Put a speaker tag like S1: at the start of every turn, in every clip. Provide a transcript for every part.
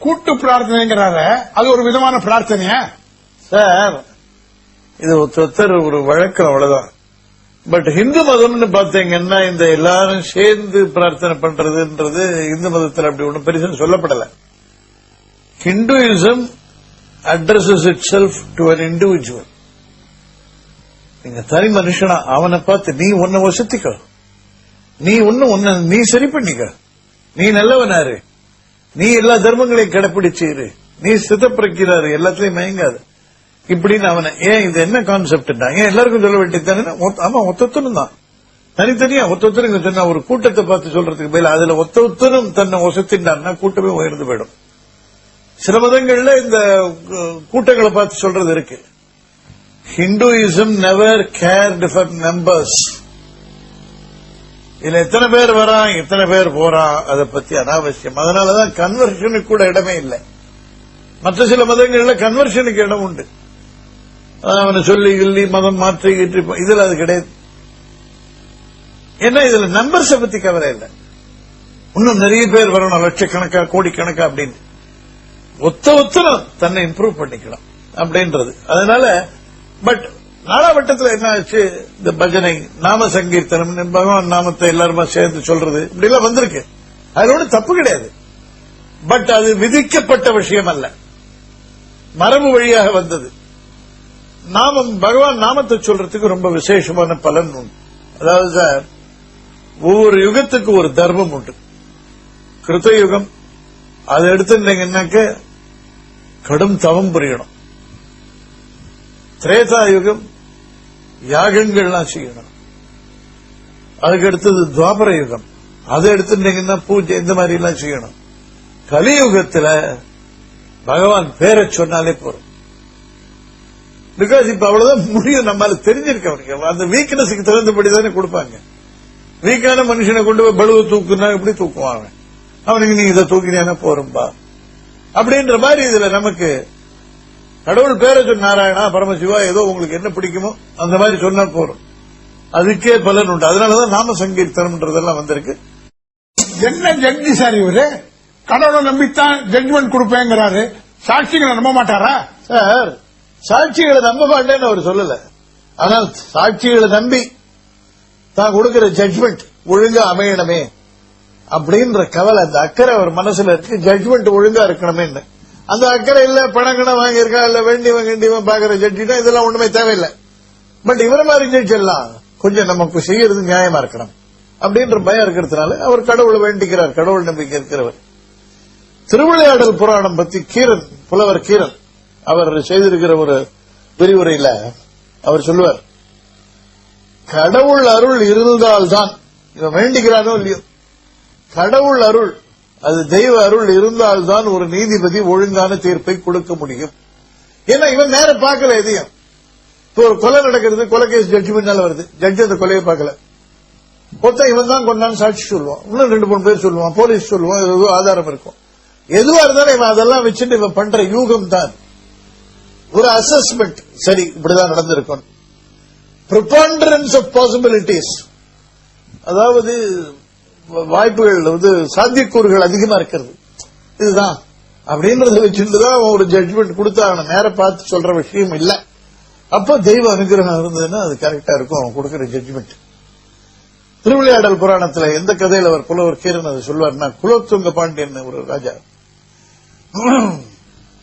S1: கூட்டு பிரார்த்தனைங்கிறார அது ஒரு விதமான பிரார்த்தனையா?
S2: சார் இது ஒருத்தர் ஒரு வழக்கம் அவ்வளவுதான். பட் இந்து மதம்னு பாத்தீங்கன்னா இந்த எல்லாரும் சேர்ந்து பிரார்த்தனை பண்றதுன்றது இந்து மதத்தில் அப்படி ஒன்றும் பெருசா சொல்லப்படல. Hinduism addresses itself to an individual நீங்க தனி மனுஷனா அவனை பார்த்து நீ உன்னை வசத்திக்க. நீ ஒன்னு உன்னை நீ சரி பண்ணிக்க. நீ நல்லவனாரு. நீ எல்லா தர்மங்களையும் கடைபிடிச்சிரு நீ சிதப்பிரக்கிறாரு எல்லாத்திலையும் மயங்காது. இப்படின்னு அவனை ஏன் இது என்ன கான்செப்ட் ஏன் எல்லாருக்கும் சொல்ல வேண்டியது ஆமா ஒத்தொத்தனும் தான். தனித்தனியா ஒத்தொத்தனுங்க சொன்னா ஒரு கூட்டத்தை பார்த்து சொல்றதுக்கு பதில் அதுல ஒத்தத்துனும் தன்னை ஒசத்தின்டான்னா கூட்டமே உயர்ந்து போயிடும். சில மதங்கள்ல இந்த கூட்டங்களை பார்த்து சொல்றது இருக்கு. Hinduism never cared for members இதுல எத்தனை பேர் வரான் எத்தனை பேர் போறான் அதை பத்தி அனாவசியம். அதனாலதான் கன்வர்ஷனுக்கு கூட இடமே இல்லை. மற்ற சில மதங்கள்ல கன்வர்ஷனுக்கு இடம் உண்டு. அவனை சொல்லி கிள்ளி மதம் மாற்றிக்கிட்டு இதுல அது கிடையாது. ஏன்னா இதுல நம்பர்ஸ பத்தி கவலை இல்லை. இன்னும் நிறைய பேர் வரணும் லட்சக்கணக்கா கோடிக்கணக்கா அப்படின்னு. ஒத்த ஒத்தனம் தன்னை இம்ப்ரூவ் பண்ணிக்கலாம் அப்படின்றது. அதனால பட் நாலாவட்டத்தில் என்ன ஆச்சு? இந்த பஜனை நாம சங்கீர்த்தனம் பகவான் நாமத்தை எல்லாருமா சேர்ந்து சொல்றது. இப்படி எல்லாம் வந்திருக்கு. அதுல ஒன்றும் தப்பு கிடையாது. பட் அது விதிக்கப்பட்ட விஷயம் அல்ல மரபு வழியாக வந்தது. நாமம் பகவான் நாமத்தை சொல்றதுக்கு ரொம்ப விசேஷமான பலன் உண்டு. அதாவது சார் ஒவ்வொரு யுகத்துக்கு ஒரு தர்மம் உண்டு. கிருத்த யுகம் அதை எடுத்துட்டீங்கன்னாக்க கடும் தவம் புரியணும். திரேதாயுகம் யாகங்கள்லாம் செய்யணும். அதுக்கு அடுத்தது துவாபர யுகம் அதை எடுத்துட்டீங்கன்னா பூஜை இந்த மாதிரி எல்லாம் செய்யணும். கலியுகத்துல பகவான் பேரை சொன்னாலே போறோம் பிகாஸ் இப்ப அவ்வளவுதான் முடியும். நம்மால தெரிஞ்சிருக்க அவனுக்கு அந்த வீக்னஸுக்கு தகுந்தபடி தானே கொடுப்பாங்க. வீக்கான மனுஷனை கொண்டு போய் பலுவை தூக்குனா எப்படி தூக்குவான் அவனுக்கு நீங்க இதை தூக்கினா போறும்பா அப்படின்ற மாதிரி இதுல நமக்கு கடவுள் பேரை சொன்ன நாராயணா பரமசிவா ஏதோ உங்களுக்கு என்ன பிடிக்குமோ அந்த மாதிரி சொன்னா போறோம் அதுக்கே பலன் உண்டு. அதனாலதான் நாம சங்கீர்த்தனம்ன்றதெல்லாம் வந்திருக்கு.
S1: என்ன ஜட்ஜி சார் இவரு? கடவுளை நம்பித்தான் ஜட்ஜ்மெண்ட் கொடுப்பேங்கிறாரு. சாட்சிகளை நம்ப மாட்டாரா?
S2: சார் சாட்சிகளை நம்ப மாட்டேன்னு அவர் சொல்லல. ஆனால் சாட்சிகளை நம்பி தான் கொடுக்கிற ஜட்ஜ்மெண்ட் ஒழுங்கா அமையணுமே அப்படின்ற கவலை அந்த அக்கறை அவர் மனசுல இருக்கு. ஜட்ஜ்மெண்ட் ஒழுங்கா இருக்கணுமேன்னு. அந்த அக்கறை இல்ல பணங்கணம் வாங்கியிருக்கா இல்ல வேண்டியவன் வேண்டியவன் பாக்குற ஜட்ஜினா இதெல்லாம் ஒண்ணுமே தேவையில்லை. பட் இவர மாதிரி ஜட்ஜெல்லாம் கொஞ்சம் நமக்கு செய்யறது நியாயமா இருக்கணும். அப்படின்ற பயம் இருக்கிறதுனால அவர் கடவுளை வேண்டிக்கிறார் கடவுள் நம்பிக்கை இருக்கிறவர். திருவிளையாடல் புராணம் பத்தி கீரன் புலவர் கீரன் அவர் செய்திருக்கிற ஒரு விரிவுரையில அவர் சொல்லுவார் கடவுள் அருள் இருந்தால்தான் இவன் வேண்டிக்கிறானோ இல்லையோ? கடவுள் அருள் அது தெய்வ அருள் இருந்தால்தான் ஒரு நீதிபதி ஒழுங்கான தீர்ப்பை கொடுக்க முடியும். ஏன்னா இவன் நேரம் பார்க்கல எதையும். இப்போ ஒரு கொலை நடக்கிறது கொலை கேஸ் ஜட்ஜ்மெண்டால வருது. ஜட்ஜ் அந்த கொலையை பார்க்கல. மொத்தம் இவன் தான் கொண்டான்னு சாட்சி சொல்லுவான். இன்னும் ரெண்டு மூணு பேர் சொல்லுவான். போலீஸ் சொல்லுவான். ஏதோ ஆதாரம் இருக்கும். எதுவா இருந்தாலும் இவன் அதெல்லாம் வச்சுட்டு இவன் பண்ற யூகம் தான் ஒரு அசஸ்மெண்ட் சரி இப்படிதான் நடந்திருக்கும். ப்ரிபாண்டரன்ஸ் ஆஃப் பாசிபிலிட்டிஸ் அதாவது வாய்ப்புகள் வந்து சாத்தியக்கூறுகள் அதிகமா இருக்கிறது. இதுதான். அப்படின்றத வச்சுட்டுதான் ஒரு ஜட்ஜ்மெண்ட் கொடுத்து அவனை நேரம் பார்த்து சொல்ற விஷயம் இல்ல. அப்ப தெய்வ அனுகிரகம் இருந்ததுன்னா அது கரெக்டா இருக்கும். அவன் கொடுக்கிற ஜட்ஜ்மெண்ட் திருவிளையாடல் புராணத்துல எந்த கதையில அவர் புலவர் கீரன் அதை சொல்வார்னா குலோத்துங்க பாண்டியன் ஒரு ராஜா.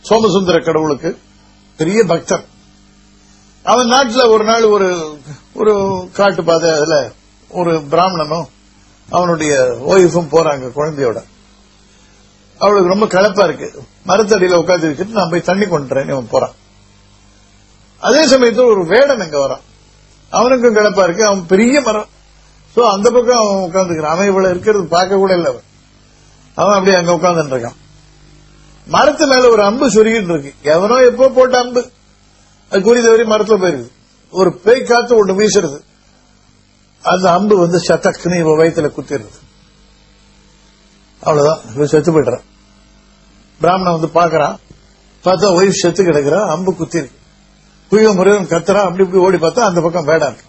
S2: சோமசுந்தர கடவுளுக்கு பெரிய பக்தன் அவன் நாட்டுல ஒரு நாள் ஒரு ஒரு காட்டு பாதை அதுல ஒரு பிராமணனும் அவனுடைய ஒய்ஃபும் போறாங்க குழந்தையோட. அவளுக்கு ரொம்ப கலப்பா இருக்கு. மரத்தடியில உட்காந்து வச்சுட்டு நான் போய் தண்ணி கொண்டுறேன் இவன் போறான். அதே சமயத்துல ஒரு வேடன் அங்க வரான். அவனுக்கும் கிளப்பா இருக்கு. அவன் பெரிய மரம். சோ அந்த பக்கம் அவன் உட்காந்துக்கிறான் அவன் இவ்வளவு இருக்கிறது பார்க்க கூட இல்ல அவன். அவன் அப்படியே அங்க உட்காந்துட்டு இருக்கான். மரத்து மேல ஒரு அம்பு சொருகிட்டு இருக்கு. எவனோ எப்போ போட்ட அம்பு? அது குறி தவறி மரத்துல போயிருக்கு. ஒரு பேய் காத்து ஒன்று வீசுறது. அந்த அம்பு வந்து சத்தக்குன்னு இவ வயித்துல குத்திடுது. அவ்வளவுதான். இவன் செத்து போயிடுறான். பிராமணன் வந்து பாக்குறான் பார்த்தா ஒய்ஃப் செத்து கிடக்குறான் அம்பு குத்தி இருக்கு குய்ய கத்துறான். அப்படி இப்படி ஓடி பார்த்தா அந்த பக்கம் வேடா இருக்கு.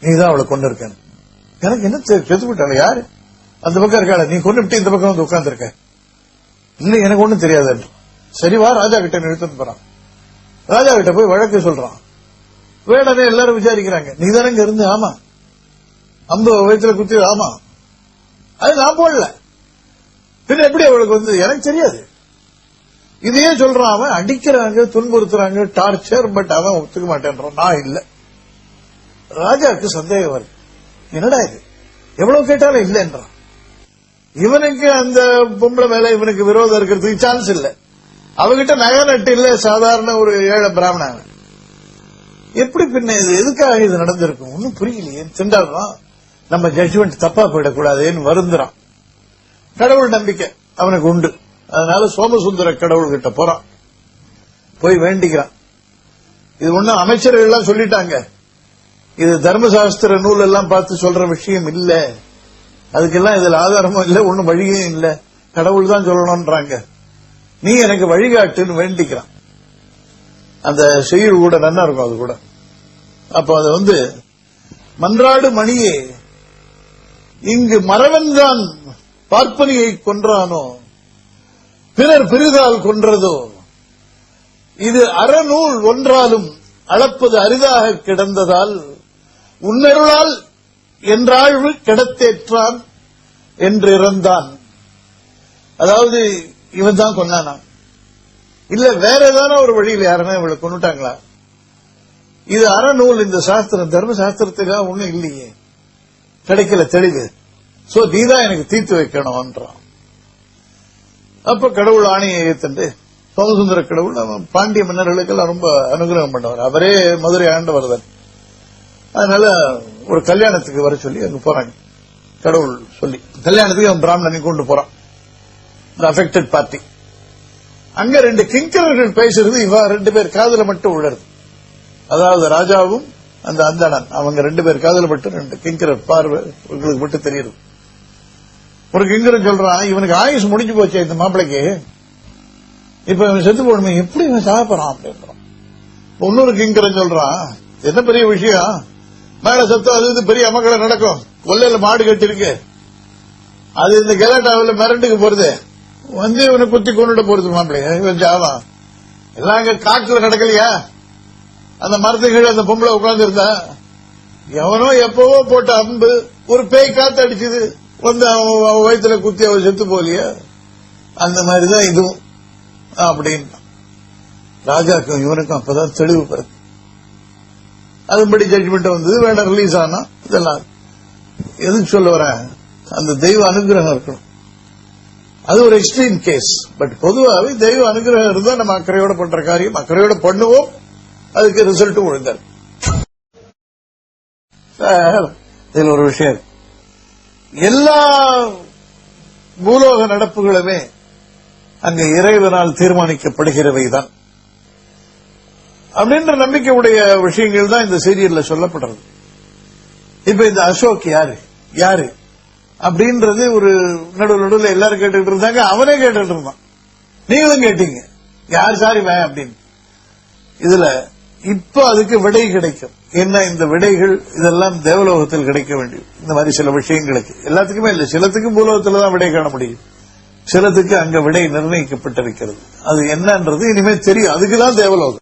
S2: நீதான் அவளை கொண்டு இருக்கேன் எனக்கு என்ன செத்து போயிட்டாள் யாரு? அந்த பக்கம் இருக்காள. நீ கொண்டு விட்டு இந்த பக்கம் வந்து உட்கார்ந்து இருக்க எனக்கு ஒண்ணும் தெரியாது சரி வா ராஜா கிட்ட நிறுத்தம் போறான். ராஜா கிட்ட போய் வழக்கு சொல்றான். வேடனே எல்லாரும் விசாரிக்கிறாங்க. நீ தானே இங்க இருந்து? ஆமா. அம்பு வயிற்றுல குத்தி ஆமா. அது நான் போடல. பின்ன எப்படி அவளுக்கு வந்து? எனக்கு தெரியாது. இதையே சொல்றான் அவன்? அடிக்கிறாங்க துன்புறுத்துறாங்க டார்ச்சர் பட் அவன் ஒத்துக்க மாட்டேன்றான். நான் இல்ல. ராஜாவுக்கு சந்தேகம் வருது. என்னடா இது? எவ்வளவு கேட்டாலும் இல்லைன்றான். இவனுக்கு அந்த பொம்பளை மேல இவனுக்கு விரோதம் இருக்கிறதுக்கு சான்ஸ் இல்ல. அவகிட்ட நகை நட்டு இல்ல சாதாரண ஒரு ஏழை பிராமணன். எப்படி பின்ன இது எதுக்காக இது நடந்திருக்கும்? ஒன்னும் புரியலையே. திண்டாடுறான். நம்ம ஜட்ஜ்மெண்ட் தப்பா போயிடக்கூடாதுன்னு வருந்துறான். கடவுள் நம்பிக்கை அவனுக்கு உண்டு. அதனால சோமசுந்தர கடவுள் கிட்ட போறான். போய் வேண்டிக்கிறான். இது ஒண்ணும் அமைச்சர்கள் எல்லாம் சொல்லிட்டாங்க. இது தர்மசாஸ்திர நூல் எல்லாம் பார்த்து சொல்ற விஷயம் இல்ல. அதுக்கெல்லாம் இதுல ஆதாரமும் இல்ல ஒன்னும் வழியும் இல்ல. கடவுள் தான் சொல்லணும்ன்றாங்க. நீ எனக்கு வழிகாட்டுன்னு வேண்டிக்கிறான். அந்த செய்யுள் கூட நன்னா இருக்கும் அது கூட. அப்ப அது வந்து மன்றாடு மணியே இங்கு மறவன்தான் பார்ப்பனியை கொன்றானோ பிறர் பெரிதால் கொன்றதோ இது அறநூல் ஒன்றாலும் அளப்பது அரிதாக கிடந்ததால் உன்னருளால் என்றாழ்வு கிடத்தேற்றான் என்றிருந்தான் அதாவது இவன் தான் கொன்னானாம் இல்ல வேற ஏதாவது ஒரு வழியில் யாருன்னா இவளை கொண்டுட்டாங்களா இது அறநூல் இந்த சாஸ்திரம் தர்ம சாஸ்திரத்துக்காக ஒண்ணும் இல்லையே. கிடைக்கல தெளிவு. சோ நீதான் எனக்கு தீர்த்து வைக்கணும்ன்றான். அப்ப கடவுள் ஆணையை ஏத்துண்டு சோமசுந்தர கடவுள் அவன் பாண்டிய மன்னர்களுக்கெல்லாம் ரொம்ப அனுகிரகம் பண்ணவர். அவரே மதுரை ஆண்டவர் தான் அதனால ஒரு கல்யாணத்துக்கு வர சொல்லி அங்க போறாங்க. கடவுள் சொல்லி கல்யாணத்துக்கு அவன் பிராமணனை கொண்டு போறான். அஃபெக்டட் பார்ட்டி அங்க ரெண்டு கிங்கரர்கள் பேசுறது இவா ரெண்டு பேர் காதல மட்டும் உள்ளது. அதாவது ராஜாவும் அந்த அந்தணன். அவங்க ரெண்டு பேர் காதல மட்டும் ரெண்டு கிங்கரர் பார்வை உங்களுக்கு மட்டும் தெரியுது. ஒரு கிங்கரன் சொல்றான் இவனுக்கு ஆயுஸ் முடிஞ்சு போச்சு இந்த மாப்பிளைக்கு. இப்ப இவன் செத்து போடுமே எப்படி இவன் சாப்பிடறான்? அப்படின்றான். இன்னொரு கிங்கரன் சொல்றான் என்ன பெரிய விஷயம்? மேல சத்தம் அது இது பெரிய அமக்களை நடக்கும். கொல்லையில மாடு கட்டிருக்கு அது இந்த கெலாட்டாவில் மிரண்டுக்கு போறது. வந்து இவனை குத்தி கொண்டுட்டு போறது மாப்பிள்ளை. இவன் ஜாவான் எல்லாம் அங்க காட்டுல நடக்கலையா? அந்த மரத்துக்கு கீழே அந்த பொம்பளை உட்கார்ந்து இருந்தா எவனோ எப்பவோ போட்ட அம்பு ஒரு பேய் காத்து அடிச்சது. வந்து அவன் அவன் குத்தி அவன் செத்து போலியா அந்த மாதிரிதான் இதுவும். அப்படின்னு. ராஜாக்கும் இவனுக்கும் அப்பதான் தெளிவு பிறகு அதுபடி ஜட்மெண்ட் வந்தது. வேண்டாம் ரிலீஸ் ஆனா இதெல்லாம். எதுக்கு சொல்ல வரேன் அந்த தெய்வ அனுகிரகம் இருக்கணும். அது ஒரு எக்ஸ்ட்ரீம் கேஸ் பட் பொதுவாகவே தெய்வ அனுகிரகம் இருந்தா நம்ம அக்கறையோட பண்ற காரியம் அக்கறையோட பண்ணுவோம். அதுக்கு ரிசல்ட்டும் ஒழுங்கா இருக்கும். சார், இதுல ஒரு விஷயம். எல்லா பூலோக நடப்புகளுமே அங்க இறைவனால் தீர்மானிக்கப்படுகிறவைதான். அப்படின்ற நம்பிக்கை உடைய விஷயங்கள் தான் இந்த சீரியல்ல சொல்லப்படுறது. இப்ப இந்த அசோக் யாரு? யாரு? அப்படின்றது ஒரு நடுவு நடுவில் எல்லாரும் கேட்டுட்டு இருந்தாங்க. அவனே கேட்டுட்டு இருந்தான். நீங்களும் கேட்டீங்க. யார் சாரி வே அப்படின்னு. இதுல இப்ப அதுக்கு விடை கிடைக்கும். என்ன இந்த விடைகள் இதெல்லாம் தேவலோகத்தில் கிடைக்க வேண்டியது. இந்த மாதிரி சில விஷயங்களுக்கு. எல்லாத்துக்குமே இல்ல. சிலத்துக்கு பூலோகத்தில் தான் விடை காண முடியும். சிலத்துக்கு அங்க விடை நிர்ணயிக்கப்பட்டிருக்கிறது. அது என்னன்றது இனிமே தெரியும். அதுக்குதான் தேவலோகம்.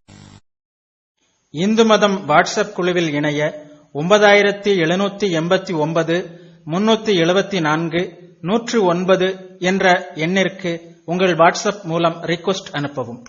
S3: இந்து மதம் வாட்ஸ்அப் குழுவில் இணைய ஒன்பதாயிரத்தி எழுநூத்தி எண்பத்தி ஒன்பது முன்னூத்தி எழுபத்தி நான்கு நூற்று ஒன்பது என்ற எண்ணிற்கு உங்கள் வாட்ஸ்அப் மூலம் ரிக்வெஸ்ட் அனுப்பவும்.